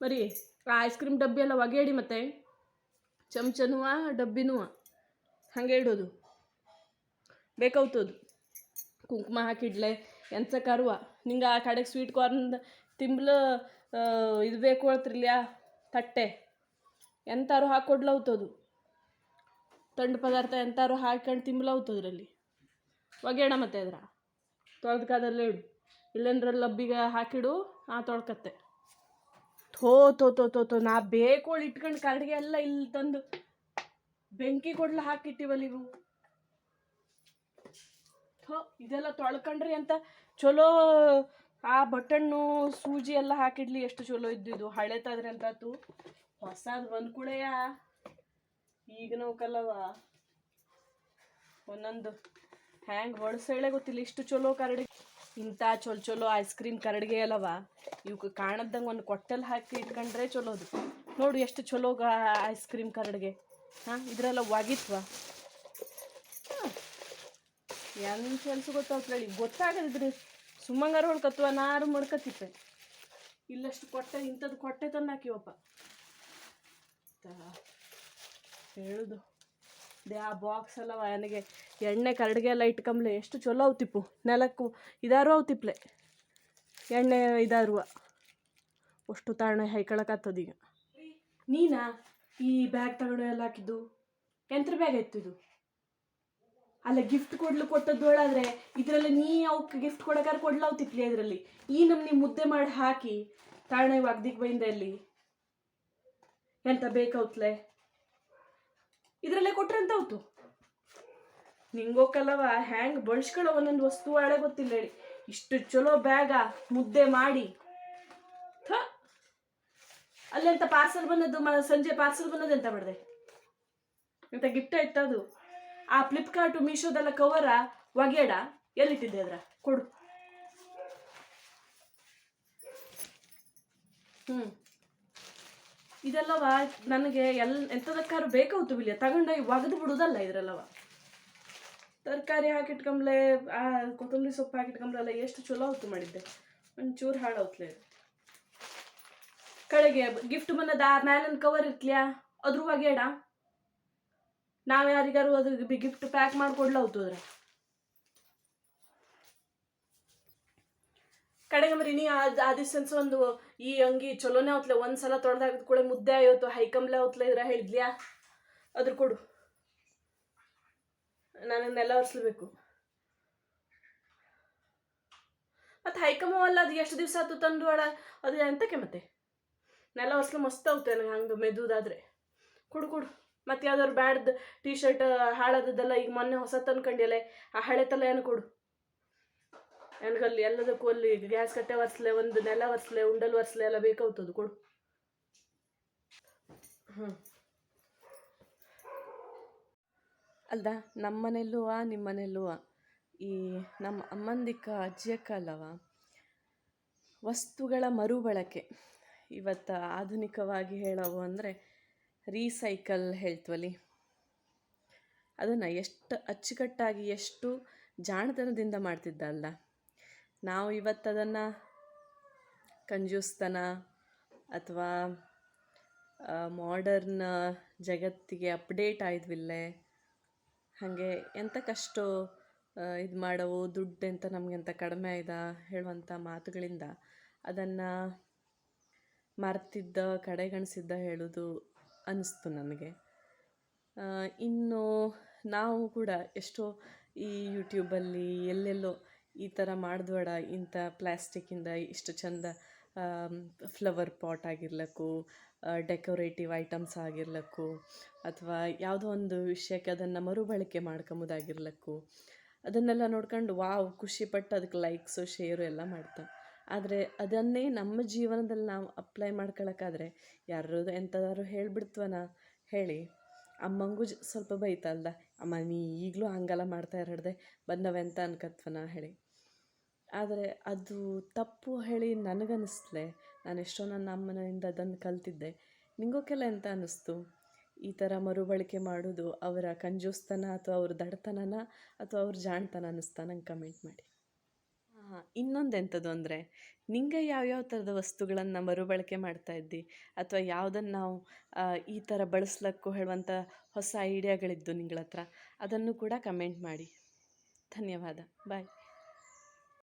ಬರೀ ice cream ಡಬ್ಬಿ ಎಲ್ಲ ಒಗೆಡಿ ಮತ್ತೆ ಚಮಚನೂ ಡಬ್ಬಿನೂ ಹಾಗೆ ಇಡೋದು. ಬೇಕೌತದು ಕುಂಕುಮ ಹಾಕಿಡ್ಲೆ ಎಂಥ ಕರುವ. ನಿಂಗೆ ಆ ಕಡೆಗೆ ಸ್ವೀಟ್ ಕಾರ್ನ್ ತಿಂಬ್ಲು ಇದು ಬೇಕು ಹೇಳ್ತಿರ್ಲ್ಯಾ ತಟ್ಟೆ. ಎಂತಾರು ಹಾಕೊಡ್ಲವ್ತದು ತಂಡು ಪದಾರ್ಥ ಎಂತಾರು ಹಾಕೊಂಡು ತಿಂಬ್ಲವ್ತದ್ರಲ್ಲಿ ಒಗೆಯೋಣ ಮತ್ತೆ ಅದ್ರ? ತೊಳೆದ ಕಾದಲ್ಲೇ ಇಡು. ಇಲ್ಲಂದ್ರೆ ಲಬ್ಬಿಗೆ ಹಾಕಿಡು, ಆ ತೊಳ್ಕತ್ತೆ. ಥೋ ತೋ ತೋ ತೋ ತೋ, ನಾ ಬೇಕೋಳು ಇಟ್ಕೊಂಡು ಕರಡಿಗೆ ಎಲ್ಲ ಇಲ್ಲಿ ತಂದು ಬೆಂಕಿ ಕೊಡ್ಲ ಹಾಕಿಟ್ಟಿವಲ್ಲ ಇವು ಥೋ, ಇದೆಲ್ಲ ತೊಳ್ಕೊಂಡ್ರಿ ಅಂತ ಚಲೋ ಆ ಬಟಣ್ಣು ಸೂಜಿ ಎಲ್ಲ ಹಾಕಿಡ್ಲಿ ಎಷ್ಟು ಚಲೋ ಇದ್ದಿದ್ದು ಹಳೆತಾದ್ರೆ ಅಂತಾತು ಹೊಸದು ಬಂದ್ ಕೂಡೆಯ ಈಗ ನೋಕಲ್ಲವ ಕಲ್ಲವ? ಒಂದೊಂದು ಹ್ಯಾಂಗ್ ಹೊಳಸೇಳೆ ಗೊತ್ತಿಲ್ಲ. ಇಷ್ಟು ಚಲೋ ಕರಡಿ. ಇಂಥ ಚಲೋ ಚಲೋ ಐಸ್ ಕ್ರೀಮ್ ಕರಡಿಗೆ ಅಲ್ಲವ? ಇವಕ್ಕೆ ಕಾಣದ್ದಂಗೆ ಒಂದು ಕೊಟ್ಟಲ್ಲಿ ಹಾಕಿ ಇಟ್ಕೊಂಡ್ರೆ ಚಲೋದು ನೋಡು ಎಷ್ಟು ಚಲೋ ಐಸ್ ಕ್ರೀಮ್ ಕರಡಿಗೆ. ಹಾಂ, ಇದರೆಲ್ಲ ಒಗಿತ್ವ? ಏನು ಕೆಲಸ ಗೊತ್ತಾಗ್ತಳಿ ಗೊತ್ತಾಗದಿದ್ರಿ ಸುಮ್ಮಂಗಾರ ಹೊಳ್ಕತ್ವ ನಾರು ಮಡ್ಕತ್ತಿಪ್ಪೆ ಇಲ್ಲಷ್ಟು ಕೊಟ್ಟೆ ಇಂಥದ್ದು ಕೊಟ್ಟೆ ತಂದು ಹಾಕಿವಪ್ಪ. ಹೇಳುದು. ದೇ, ಆ ಬಾಕ್ಸ್ ಅಲ್ಲವ ನನಗೆ ಎಣ್ಣೆ ಕರಡಿಗೆ ಎಲ್ಲ ಇಟ್ಕೊಂಬ್ಲೆ, ಎಷ್ಟು ಚಲೋ ಅವತಿಪ್ಪು ನೆಲಕ್ಕೂ ಇದಾರು ಅವತಿಪ್ಲೆ ಎಣ್ಣೆ ಇದಾರುವ ಅಷ್ಟು ತಾಣ ಹೈಕೊಳಕತ್ತದೀಗ ನೀನಾ ಈ ಬ್ಯಾಗ್ ತಗೊಂಡು ಎಲ್ಲ ಹಾಕಿದ್ದು? ಎಂತ್ರ ಬ್ಯಾಗ್ ಇದು? ಅಲ್ಲ ಗಿಫ್ಟ್ ಕೊಡ್ಲು ಕೊಟ್ಟದ್ದು ಹೇಳಾದ್ರೆ ಇದರಲ್ಲಿ ನೀ ಅವಕ್ಕೆ ಗಿಫ್ಟ್ ಕೊಡಕಾರ ಕೊಡ್ಲಾವ್ತಿಪ್ಲಿ ಇದರಲ್ಲಿ? ಈ ನಮ್ನಿ ಮುದ್ದೆ ಮಾಡಿ ಹಾಕಿ ತಾಣ ಒಗ್ದಿಗ್ ಬೈಂದ ಅಲ್ಲಿ? ಎಂತ ಬೇಕೌತ್ಲೆ ಇದರಲ್ಲೇ ಕೊಟ್ರೆ ಅಂತ ಹೋಯ್ತು ನಿಂಗೋಕಲ್ಲವ ಹ್ಯಾಂಗ್ ಬಳಸ್ಕೊಳ್ಳೋ ಒಂದೊಂದು ವಸ್ತು ಹಳೆ ಗೊತ್ತಿಲ್ಲ ಹೇಳಿ ಇಷ್ಟು ಚಲೋ ಬ್ಯಾಗ, ಮುದ್ದೆ ಮಾಡಿ. ಅಲ್ಲೆಂತ ಪಾರ್ಸಲ್ ಬಂದದ್ದು ಸಂಜೆ ಪಾರ್ಸಲ್ ಬಂದದ್ದು ಎಂತ ಮಾಡಿದೆ? ಎಂತ ಗಿಫ್ಟ್ ಆಯ್ತು ಅದು? ಆ ಫ್ಲಿಪ್ಕಾರ್ಟು ಮೀಶೋದೆಲ್ಲ ಕವರ ಒಗೆಡ? ಎಲ್ಲಿಟ್ಟಿದ್ದೆ ಅದ್ರ? ಕೊಡು. ಹ್ಞೂ ಇದೆಲ್ಲವ ನನಗೆ ಎಲ್ ಎಂಥದಕ್ಕಾರು ಬೇಕಾಗುತ್ತೆ ಬಿಲ್ಲ ತಗೊಂಡೋಗಿ ಒಗೆದು ಬಿಡುದಲ್ಲ ಇದ್ರಲ್ಲವ. ತರಕಾರಿ ಹಾಕಿಟ್ಕೊಂಬ್ಲೆ ಆ ಕೊತ್ತಂಬರಿ ಸೊಪ್ಪು ಹಾಕಿಟ್ಕೊಂಬ್ಲೆಲ್ಲ ಎಷ್ಟು ಚಲೋ ಹೊತ್ತು ಮಾಡಿದ್ದೆ. ಒಂಚೂರು ಹಾಳು ಇದು ಕಡೆಗೆ ಗಿಫ್ಟ್ ಬಂದದ, ಆ ಮ್ಯಾಲಿನ ಕವರ್ ಇರ್ತ್ಲ್ಯಾ? ಅದ್ರ ಒಗೆಡ ನಾವು ಯಾರಿಗಾರು ಅದ್ರ ಗಿಫ್ಟ್ ಪ್ಯಾಕ್ ಮಾಡ್ಕೊಡ್ಲ ಅದ್ರ. ಕಡೆಗೆ ಮರಿ ನೀ ಆ ದಿವಸ ಒಂದು ಈ ಅಂಗಿ ಚಲೋನೇ ಹೊತ್ಲೆ. ಒಂದ್ಸಲ ಸಲ ಕೂಡ ಮುದ್ದೆ ಆಯ್ತು ಹೈಕಂಬ್ಲೆ ಹೊತ್ಲೆ ಇದ್ರ ಹೇಳಿದ್ಲ್ಯಾ? ಅದ್ರ ಕೊಡು. ನಾನು ನೆಲ ಒರೆಸ್ಬೇಕು. ಮತ್ತು ಹೈಕಮೋ ಅಲ್ಲ ಅದು ಎಷ್ಟು ದಿವಸ ಆಯ್ತು ತಂದು ಒಳ ಅದು ಎಂತಕ್ಕೆ ಮತ್ತೆ? ನೆಲ ಒರೆಸ್ಲು ಮಸ್ತ್ ಆಗುತ್ತೆ ನನಗೆ ಹಂಗೆ ಮೆದುದಾದ್ರೆ. ಕೊಡು ಕೊಡು. ಮತ್ತೆ ಯಾವ್ದಾದ್ರು ಬ್ಯಾಡ್ದ ಟೀ ಶರ್ಟ್ ಹಾಳಾದದ್ದೆಲ್ಲ ಈಗ ಮೊನ್ನೆ ಹೊಸ ತಂದ್ಕೊಂಡಿಯಲ್ಲ, ಆ ಹಳೆ ತಲೆ ಏನು ಕೊಡು? ನನಗಲ್ಲಿ ಎಲ್ಲದಕ್ಕೂ ಅಲ್ಲಿ ಗ್ಯಾಸ್ ಕಟ್ಟೆ ಒರೆಸ್ಲೆ, ಒಂದು ನೆಲ ಒರೆಸ್ಲೆ, ಉಂಡಲ್ ಒರೆಸ್ಲೆ ಎಲ್ಲ ಬೇಕಾಗ್ತದು ಕೊಡು. ಹ್ಞೂ ಅಲ್ದ? ನಮ್ಮ ಮನೆಯಲ್ಲೂ ನಿಮ್ಮ ಮನೆಯಲ್ಲೂ ಈ ನಮ್ಮ ಅಮ್ಮಂದಿಕ್ಕ, ಅಜ್ಜಿಯಕ್ಕ ಅಲ್ಲವ? ವಸ್ತುಗಳ ಮರುಬಳಕೆ. ಇವತ್ತು ಆಧುನಿಕವಾಗಿ ಹೇಳವು ಅಂದರೆ ರೀಸೈಕಲ್ ಹೇಳ್ತೀವಲ್ಲಿ ಅದನ್ನು ಎಷ್ಟು ಅಚ್ಚುಕಟ್ಟಾಗಿ, ಎಷ್ಟು ಜಾಣತನದಿಂದ ಮಾಡ್ತಿದ್ದ ಅಲ್ಲ ನಾವು ಇವತ್ತು ಅದನ್ನು ಕಂಜೂಸ್ತನ ಅಥವಾ ಮಾಡರ್ನ್ ಜಗತ್ತಿಗೆ ಅಪ್ಡೇಟ್ ಆಯ್ದ್ವಿಲ್ಲೇ? ಹಾಗೆ ಎಂತಕ್ಕಷ್ಟು ಇದು ಮಾಡವು, ದುಡ್ಡು ಎಂತ ನಮಗೆ ಅಂತ ಕಡಿಮೆ ಆಯ್ದ ಹೇಳುವಂಥ ಮಾತುಗಳಿಂದ ಅದನ್ನು ಮರ್ತಿದ್ದ, ಕಡೆಗಣಿಸಿದ್ದ ಹೇಳೋದು ಅನ್ನಿಸ್ತು ನನಗೆ. ಇನ್ನು ನಾವು ಕೂಡ ಎಷ್ಟೋ ಈ ಯೂಟ್ಯೂಬಲ್ಲಿ ಎಲ್ಲೆಲ್ಲೋ ಈ ಥರ ಮಾಡಿದ್ವಡ ಇಂಥ ಪ್ಲ್ಯಾಸ್ಟಿಕ್ಕಿಂದ ಇಷ್ಟು ಚಂದ ಫ್ಲವರ್ ಪಾಟ್ ಆಗಿರ್ಲಕ್ಕು ಡೆಕೋರೇಟಿವ್ ಐಟಮ್ಸ್ ಆಗಿರ್ಲಕ್ಕು, ಅಥವಾ ಯಾವುದೋ ಒಂದು ವಿಷಯಕ್ಕೆ ಅದನ್ನು ಮರುಬಳಕೆ ಮಾಡ್ಕೊಂಬುದಾಗಿರ್ಲಕ್ಕು ಅದನ್ನೆಲ್ಲ ನೋಡ್ಕೊಂಡು ವಾವ್, ಖುಷಿಪಟ್ಟು ಅದಕ್ಕೆ ಲೈಕ್ಸು ಶೇರು ಎಲ್ಲ ಮಾಡ್ತಾ. ಆದರೆ ಅದನ್ನೇ ನಮ್ಮ ಜೀವನದಲ್ಲಿ ನಾವು ಅಪ್ಲೈ ಮಾಡ್ಕೊಳಕ್ಕಾದ್ರೆ ಯಾರು ಎಂಥದಾದ್ರು ಹೇಳಿಬಿಡ್ತವನ? ಹೇಳಿ. ಅಮ್ಮಂಗೂ ಸ್ವಲ್ಪ ಬೈತಲ್ದ ಅಮ್ಮ ನೀ ಈಗಲೂ ಹಂಗೆಲ್ಲ ಮಾಡ್ತಾ ಇರಡ್ದೆ ಬಂದವೆಂತ ಅನ್ಕತ್ವನ? ಹೇಳಿ. ಆದರೆ ಅದು ತಪ್ಪು ಹೇಳಿ ನನಗನ್ನಿಸ್ಲೆ. ನಾನು ಎಷ್ಟೋ ನನ್ನ ಅಮ್ಮನಿಂದ ಅದನ್ನು ಕಲ್ತಿದ್ದೆ. ನಿಂಗೋಕೆಲ್ಲ ಎಂತ ಅನ್ನಿಸ್ತು? ಈ ಥರ ಮರುಬಳಕೆ ಮಾಡೋದು ಅವರ ಕಂಜೂಸ್ತನ ಅಥವಾ ಅವ್ರ ದಡತನನ ಅಥವಾ ಅವ್ರ ಜಾಣ್ತನ ಅನ್ನಿಸ್ತಾ ನಂಗೆ ಕಮೆಂಟ್ ಮಾಡಿ. ಇನ್ನೊಂದು ಎಂಥದ್ದು ಅಂದರೆ, ನಿಂಗೆ ಯಾವ್ಯಾವ ಥರದ ವಸ್ತುಗಳನ್ನು ಮರುಬಳಕೆ ಮಾಡ್ತಾ ಇದ್ದಿ? ಅಥವಾ ಯಾವುದನ್ನು ನಾವು ಈ ಥರ ಬಳಸ್ಲಕ್ಕೂ ಹೇಳುವಂಥ ಹೊಸ ಐಡಿಯಾಗಳಿದ್ದು ನಿಂಗಳ ಹತ್ರ ಅದನ್ನು ಕೂಡ ಕಮೆಂಟ್ ಮಾಡಿ. ಧನ್ಯವಾದ. ಬಾಯ್